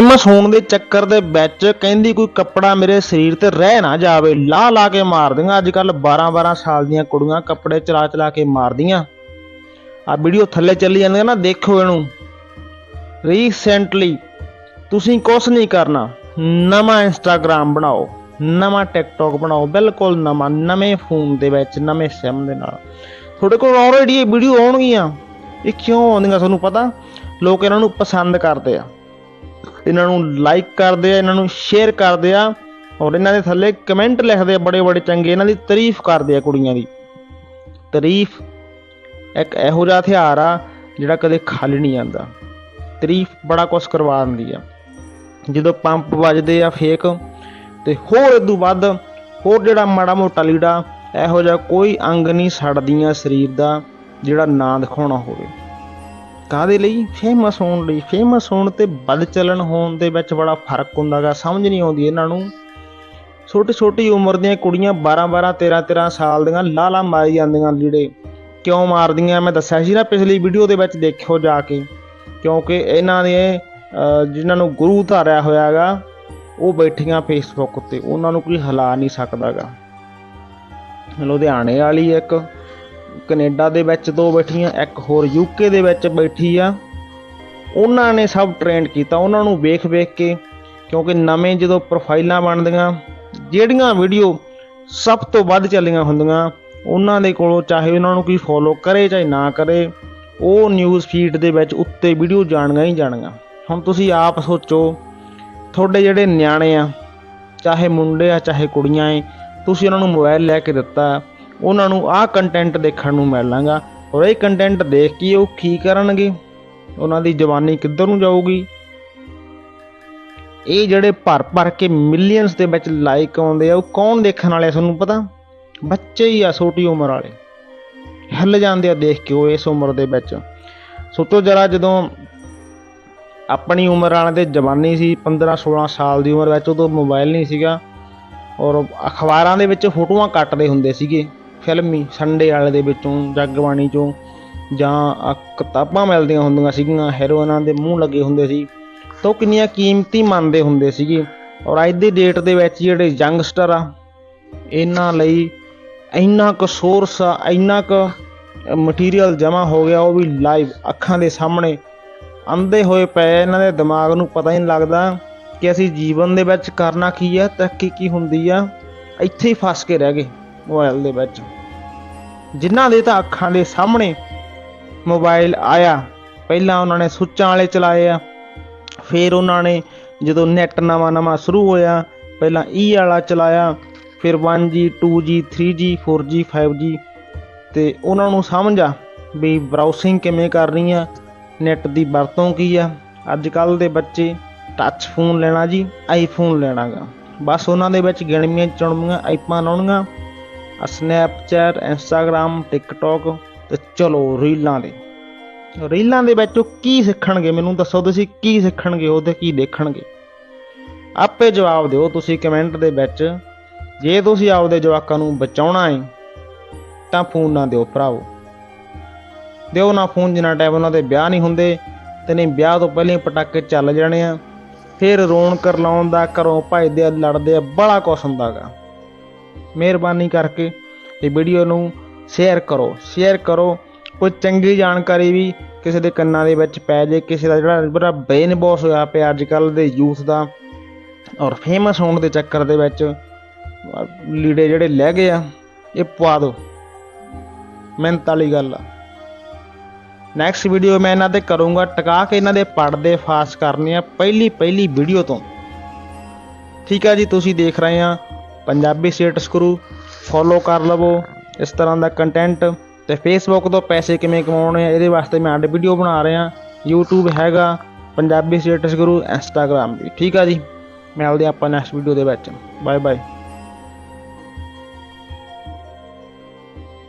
Famous ਹੋਣ ਦੇ ਚੱਕਰ ਦੇ ਵਿੱਚ ਕਹਿੰਦੀ ਕੋਈ ਕੱਪੜਾ ਮੇਰੇ ਸਰੀਰ ਤੇ ਰਹਿ ਨਾ ਜਾਵੇ ਲਾ ਲਾ ਕੇ ਮਾਰਦੀਆਂ ਅੱਜ ਕੱਲ 12 12 ਸਾਲ ਦੀਆਂ ਕੁੜੀਆਂ ਕੱਪੜੇ ਚਲਾ ਚਲਾ ਕੇ ਮਾਰਦੀਆਂ। ਆ ਵੀਡੀਓ ਥੱਲੇ ਚੱਲੀ ਜਾਂਦੀ ਹੈ ਨਾ, ਦੇਖੋ ਇਹਨੂੰ। ਰੀਸੈਂਟਲੀ ਤੁਸੀਂ ਕੁਝ ਨਹੀਂ ਕਰਨਾ। ਨਵਾਂ ਇੰਸਟਾਗ੍ਰam ਬਣਾਓ, ਨਵਾਂ ਟਿਕਟੌਕ ਬਣਾਓ, ਬਿਲਕੁਲ ਨਵਾਂ, ਨਵੇਂ ਫੋਨ ਦੇ ਵਿੱਚ, ਨਵੇਂ ਸਿਮ ਦੇ ਨਾਲ। ਤੁਹਾਡੇ ਕੋਲ ਆਲਰੇਡੀ ਇਹ ਵੀਡੀਓ ਆਉਣਗੀਆਂ। ਇਹ ਕਿਉਂ ਆਉਂਦੀਆਂ, ਤੁਹਾਨੂੰ ਪਤਾ? ਲੋਕ ਇਹਨਾਂ ਨੂੰ ਪਸੰਦ ਕਰਦੇ ਆ। ਇਹਨਾਂ ਨੂੰ ਲਾਈਕ ਕਰਦੇ ਆ, ਇਹਨਾਂ ਨੂੰ ਸ਼ੇਅਰ ਕਰਦੇ ਆ ਔਰ ਇਹਨਾਂ ਦੇ ਥੱਲੇ ਕਮੈਂਟ ਲਿਖਦੇ ਆ ਬੜੇ ਬੜੇ ਚੰਗੇ, ਇਹਨਾਂ ਦੀ ਤਾਰੀਫ ਕਰਦੇ ਆ ਕੁੜੀਆਂ ਦੀ। ਤਾਰੀਫ ਇੱਕ ਇਹੋ ਜਿਹਾ ਹਥਿਆਰ ਆ ਜਿਹੜਾ ਕਦੇ ਖਾਲੀ ਨਹੀਂ ਜਾਂਦਾ। ਤਾਰੀਫ ਬੜਾ ਕੁਝ ਕਰਵਾ ਦਿੰਦੀ ਆ। ਜਦੋਂ ਪੰਪ ਵੱਜਦੇ ਆ ਫੇਕ ਤੇ ਹੋਰ ਇਦੋਂ ਵੱਧ, ਹੋਰ ਜਿਹੜਾ ਮਾੜਾ ਮੋਟਾ ਲੀੜਾ, ਇਹੋ ਜਿਹਾ ਕੋਈ ਅੰਗ ਨਹੀਂ ਛੱਡਦੀਆਂ ਸਰੀਰ ਦਾ ਜਿਹੜਾ ਨਾ ਦਿਖਾਉਣਾ ਹੋਵੇ। ਕਾਦੇ ਲਈ? ਫੇਮਸ ਹੋਣ ਲਈ। ਫੇਮਸ ਹੋਣ ਤੇ ਬਦ ਚੱਲਣ ਹੋਣ ਦੇ ਵਿੱਚ ਬੜਾ ਫ਼ਰਕ ਹੁੰਦਾਗਾ ਸਮਝ ਨਹੀਂ ਆਉਂਦੀ ਇਹਨਾਂ ਨੂੰ। ਛੋਟੀ ਛੋਟੀ ਉਮਰ ਦੀਆਂ ਕੁੜੀਆਂ 12 12 13 13 ਸਾਲ ਦੀਆਂ ਲਾਲਾ ਮਾਰੀ ਜਾਂਦੀਆਂ ਲੀੜੇ। ਕਿਉਂ ਮਾਰਦੀਆਂ? ਮੈਂ ਦੱਸਿਆ ਸੀ ਨਾ ਪਿਛਲੀ ਵੀਡੀਓ ਦੇ ਵਿੱਚ ਦੇਖਿਓ ਜਾ ਕੇ। ਕਿਉਂਕਿ ਇਹਨਾਂ ਦੇ ਅਹ, ਜਿਨ੍ਹਾਂ ਨੂੰ ਗੁਰੂ ਧਾਰਿਆ ਹੋਇਆਗਾ ਉਹ ਬੈਠੀਆਂ ਫੇਸਬੁੱਕ ਉੱਤੇ। ਉਹਨਾਂ ਨੂੰ ਕੋਈ ਹਿਲਾ ਨਹੀਂ ਸਕਦਾਗਾ। ਲੁਧਿਆਣੇ ਵਾਲੀ ਇੱਕ ਕੈਨੇਡਾ ਦੇ ਵਿੱਚ ਦੋ ਬੈਠੀਆਂ, ਇੱਕ ਹੋਰ ਯੂਕੇ ਦੇ ਵਿੱਚ ਬੈਠੀ ਆ। ਉਹਨਾਂ ਨੇ ਸਭ ਟ੍ਰੇਨਡ ਕੀਤਾ। ਉਹਨਾਂ ਨੂੰ ਵੇਖ ਵੇਖ ਕੇ, ਕਿਉਂਕਿ ਨਵੇਂ ਜਦੋਂ ਪ੍ਰੋਫਾਈਲਾਂ ਬਣਦੀਆਂ, ਜਿਹੜੀਆਂ ਵੀਡੀਓ ਸਭ ਤੋਂ ਵੱਧ ਚੱਲੀਆਂ ਹੁੰਦੀਆਂ, ਉਹਨਾਂ ਦੇ ਕੋਲੋਂ ਚਾਹੇ ਉਹਨਾਂ ਨੂੰ ਕੋਈ ਫੋਲੋ ਕਰੇ ਚਾਹੇ ਨਾ ਕਰੇ, ਉਹ ਨਿਊਜ਼ ਫੀਡ ਦੇ ਵਿੱਚ ਉੱਤੇ ਵੀਡੀਓ ਜਾਣੀਆਂ ਹੀ ਜਾਣੀਆਂ। ਹੁਣ ਤੁਸੀਂ ਆਪ ਸੋਚੋ, ਤੁਹਾਡੇ ਜਿਹੜੇ ਨਿਆਣੇ ਆ, ਚਾਹੇ ਮੁੰਡੇ ਆ, ਚਾਹੇ ਕੁੜੀਆਂ ਏ, ਤੁਸੀਂ ਉਹਨਾਂ ਨੂੰ ਮੋਬਾਈਲ ਲੈ ਕੇ ਦਿੱਤਾ ਉਹਨਾਂ ਨੂੰ ਆਹ ਕੰਟੈਂਟ ਦੇਖਣ ਨੂੰ ਮਿਲਣਾਗਾ ਔਰ ਇਹ ਕੰਟੈਂਟ ਦੇਖ ਕੇ ਉਹ ਕੀ ਕਰਨਗੇ? ਉਹਨਾਂ ਦੀ ਜਵਾਨੀ ਕਿੱਧਰ ਨੂੰ ਜਾਊਗੀ? ਇਹ ਜਿਹੜੇ ਭਰ ਭਰ ਕੇ ਮਿਲੀਅਨਸ ਦੇ ਵਿੱਚ ਲਾਈਕ ਆਉਂਦੇ ਆ, ਉਹ ਕੌਣ ਦੇਖਣ ਵਾਲੇ ਆ ਤੁਹਾਨੂੰ ਪਤਾ? ਬੱਚੇ ਹੀ ਆ ਛੋਟੀ ਉਮਰ ਵਾਲੇ। ਹਿੱਲ ਜਾਂਦੇ ਆ ਦੇਖ ਕੇ ਉਹ ਇਸ ਉਮਰ ਦੇ ਵਿੱਚ। ਸੋਚੋ ਜਰਾ ਜਦੋਂ ਆਪਣੀ ਉਮਰ ਵਾਲਿਆਂ ਦੇ ਜਵਾਨੀ ਸੀ 15 16 ਸਾਲ ਦੀ ਉਮਰ ਵਿੱਚ ਉਦੋਂ ਮੋਬਾਈਲ ਨਹੀਂ ਸੀਗਾ। ਔਰ ਅਖਬਾਰਾਂ ਦੇ ਵਿੱਚ ਫੋਟੋਆਂ ਕੱਟਦੇ ਹੁੰਦੇ ਸੀਗੇ। ਫਿਲਮੀ ਸੰਡੇ ਵਾਲੇ ਦੇ ਵਿੱਚੋਂ, ਜਗਬਾਣੀ ਚੋਂ ਜਾਂ ਆਹ ਕਿਤਾਬਾਂ ਮਿਲਦੀਆਂ ਹੁੰਦੀਆਂ ਸੀਗੀਆਂ ਹੈਰੋਇਨਾਂ ਦੇ ਮੂੰਹ ਲੱਗੇ ਹੁੰਦੇ ਸੀ। ਤਾਂ ਉਹ ਕਿੰਨੀਆਂ ਕੀਮਤੀ ਮੰਨਦੇ ਹੁੰਦੇ ਸੀਗੇ। ਔਰ ਅੱਜ ਦੀ ਡੇਟ ਦੇ ਵਿੱਚ ਜਿਹੜੇ ਯੰਗਸਟਰ ਆ, ਇਹਨਾਂ ਲਈ ਇੰਨਾ ਕੁ ਸੋਰਸ ਆ, ਇੰਨਾ ਕੁ ਮਟੀਰੀਅਲ ਜਮ੍ਹਾਂ ਹੋ ਗਿਆ, ਉਹ ਵੀ ਲਾਈਵ ਅੱਖਾਂ ਦੇ ਸਾਹਮਣੇ ਅੰਧੇ ਹੋਏ ਪਏ ਇਹਨਾਂ ਦੇ ਦਿਮਾਗ ਨੂੰ ਪਤਾ ਹੀ ਨਹੀਂ ਲੱਗਦਾ ਕਿ ਅਸੀਂ ਜੀਵਨ ਦੇ ਵਿੱਚ ਕਰਨਾ ਕੀ ਆ, ਤਰੱਕੀ ਕੀ ਹੁੰਦੀ ਆ। ਇੱਥੇ ਹੀ ਫਸ ਕੇ ਰਹਿ ਗਏ। ਮੋਬਾਈਲ ਦੇ ਵਿੱਚ। ਜਿਨ੍ਹਾਂ ਦੇ ਤਾਂ ਅੱਖਾਂ ਦੇ ਸਾਹਮਣੇ ਮੋਬਾਈਲ ਆਇਆ, ਪਹਿਲਾਂ ਉਹਨਾਂ ਨੇ ਸੁੱਚਾਂ ਵਾਲੇ ਚਲਾਏ ਆ, ਫਿਰ ਉਹਨਾਂ ਨੇ ਜਦੋਂ ਨੈਟ ਨਵਾਂ ਨਵਾਂ ਸ਼ੁਰੂ ਹੋਇਆ, ਪਹਿਲਾਂ ਈ ਵਾਲਾ ਚਲਾਇਆ, ਫਿਰ 1G 2G 3G 4G 5G ਤੇ ਉਹਨਾਂ ਨੂੰ ਸਮਝ ਆ ਵੀ ਬਰਾਊਸਿੰਗ ਕਿਵੇਂ ਕਰਨੀ ਆ, ਨੈਟ ਦੀ ਵਰਤੋਂ ਕੀ ਆ। ਅੱਜ ਕੱਲ ਦੇ ਬੱਚੇ ਟੱਚ ਫੋਨ ਲੈਣਾ ਜੀ ਆਈਫੋਨ ਲੈਣਾਗਾ। ਬਸ ਉਹਨਾਂ ਦੇ ਵਿੱਚ ਗਿਣਵੀਆਂ ਚੁਣਵੀਆਂ ਆਈਪਾਂ ਲਾਉਣੀਆਂ ਸਨੈਪਚੈਟ ਇੰਸਟਾਗ੍ਰam ਟਿਕਟੌਕ ਤੇ ਚਲੋ ਰੀਲਾਂ ਦੇ। ਰੀਲਾਂ ਦੇ ਵਿੱਚ ਉਹ ਕੀ ਸਿੱਖਣਗੇ ਮੈਨੂੰ ਦੱਸੋ ਤੁਸੀਂ, ਕੀ ਸਿੱਖਣਗੇ ਉਹ ਉਹਦੇ ਕੀ ਦੇਖਣਗੇ? ਆਪੇ ਜਵਾਬ ਦਿਓ ਤੁਸੀਂ ਕਮੈਂਟ ਦੇ ਵਿੱਚ। ਜੇ ਤੁਸੀਂ ਆਪਦੇ ਜਵਾਕਾਂ ਨੂੰ ਬਚਾਉਣਾ ਹੈ ਤਾਂ ਫੋਨ ਨਾ ਦਿਓ ਭਰਾਵੋ। ਦਿਓ ਨਾ ਫੋਨ, ਜਿੰਨਾ ਟਾਈਮ ਉਹਨਾਂ ਦੇ ਵਿਆਹ ਨਹੀਂ ਹੁੰਦੇ, ਤੇ ਨਹੀਂ ਵਿਆਹ ਤੋਂ ਪਹਿਲਾਂ ਹੀ ਪਟਾਕੇ ਚੱਲ ਜਾਣੇ ਆ। ਫਿਰ ਰੋਣ ਕਰ ਲਾਉਣ ਦਾ, ਘਰੋਂ ਭਜਦੇ ਆ, ਲੜਦੇ ਆ, ਬੜਾ ਕੁਛ ਹੁੰਦਾਗਾ ਮਿਹਰਬਾਨੀ ਕਰਕੇ ਇਹ ਵੀਡੀਓ ਨੂੰ ਸ਼ੇਅਰ ਕਰੋ ਸ਼ੇਅਰ ਕਰੋ। ਕੋਈ ਚੰਗੀ ਜਾਣਕਾਰੀ ਵੀ ਕਿਸੇ ਦੇ ਕੰਨਾਂ ਦੇ ਵਿੱਚ ਪੈ ਜੇ, ਕਿਸੇ ਦਾ ਜਿਹੜਾ ਬੜਾ ਬ੍ਰੇਨ ਵਾਸ਼ ਹੋਇਆ ਪਿਆ ਅੱਜ ਕੱਲ ਦੇ ਯੂਥ ਦਾ ਔਰ ਫੇਮਸ ਹੋਣ ਦੇ ਚੱਕਰ ਦੇ ਵਿੱਚ ਲੀੜੇ ਜਿਹੜੇ ਲੈ ਗਏ ਆ, ਇਹ ਪਵਾ ਦਿਓ। ਮਿਹਨਤ ਵਾਲੀ ਗੱਲ ਆ। ਨੈਕਸਟ ਵੀਡੀਓ ਮੈਂ ਇਹਨਾਂ ਤੇ ਕਰੂੰਗਾ, ਟਿਕਾ ਕੇ ਇਹਨਾਂ ਦੇ ਪਰਦੇ ਫਾਸ ਕਰਨੇ ਆ ਪਹਿਲੀ ਪਹਿਲੀ ਵੀਡੀਓ ਤੋਂ। ਠੀਕ ਆ ਜੀ, ਤੁਸੀਂ ਦੇਖ ਰਹੇ ਆ ਪੰਜਾਬੀ ਸਟੇਟਸ ਕਰੂ ਫੋਲੋ ਕਰ ਲਵੋ, ਇਸ ਤਰ੍ਹਾਂ ਦਾ ਕੰਟੈਂਟ ਤੇ ਫੇਸਬੁੱਕ ਤੋਂ ਪੈਸੇ ਕਿਵੇਂ ਕਮਾਉਣੇ ਆ, ਇਹਦੇ ਵਾਸਤੇ ਮੈਂ ਅੱਡ ਵੀਡੀਓ ਬਣਾ ਰਿਹਾ। YouTube ਹੈਗਾ ਪੰਜਾਬੀ ਸਟੇਟਸ ਗੁਰੂ ਇੰਸਟਾਗ੍ਰam ਵੀ। ਠੀਕ ਆ ਜੀ? ਮਿਲਦੇ ਆਪਾਂ ਨੈਕਸਟ ਵੀਡੀਓ ਦੇ ਵਿੱਚ। Bye bye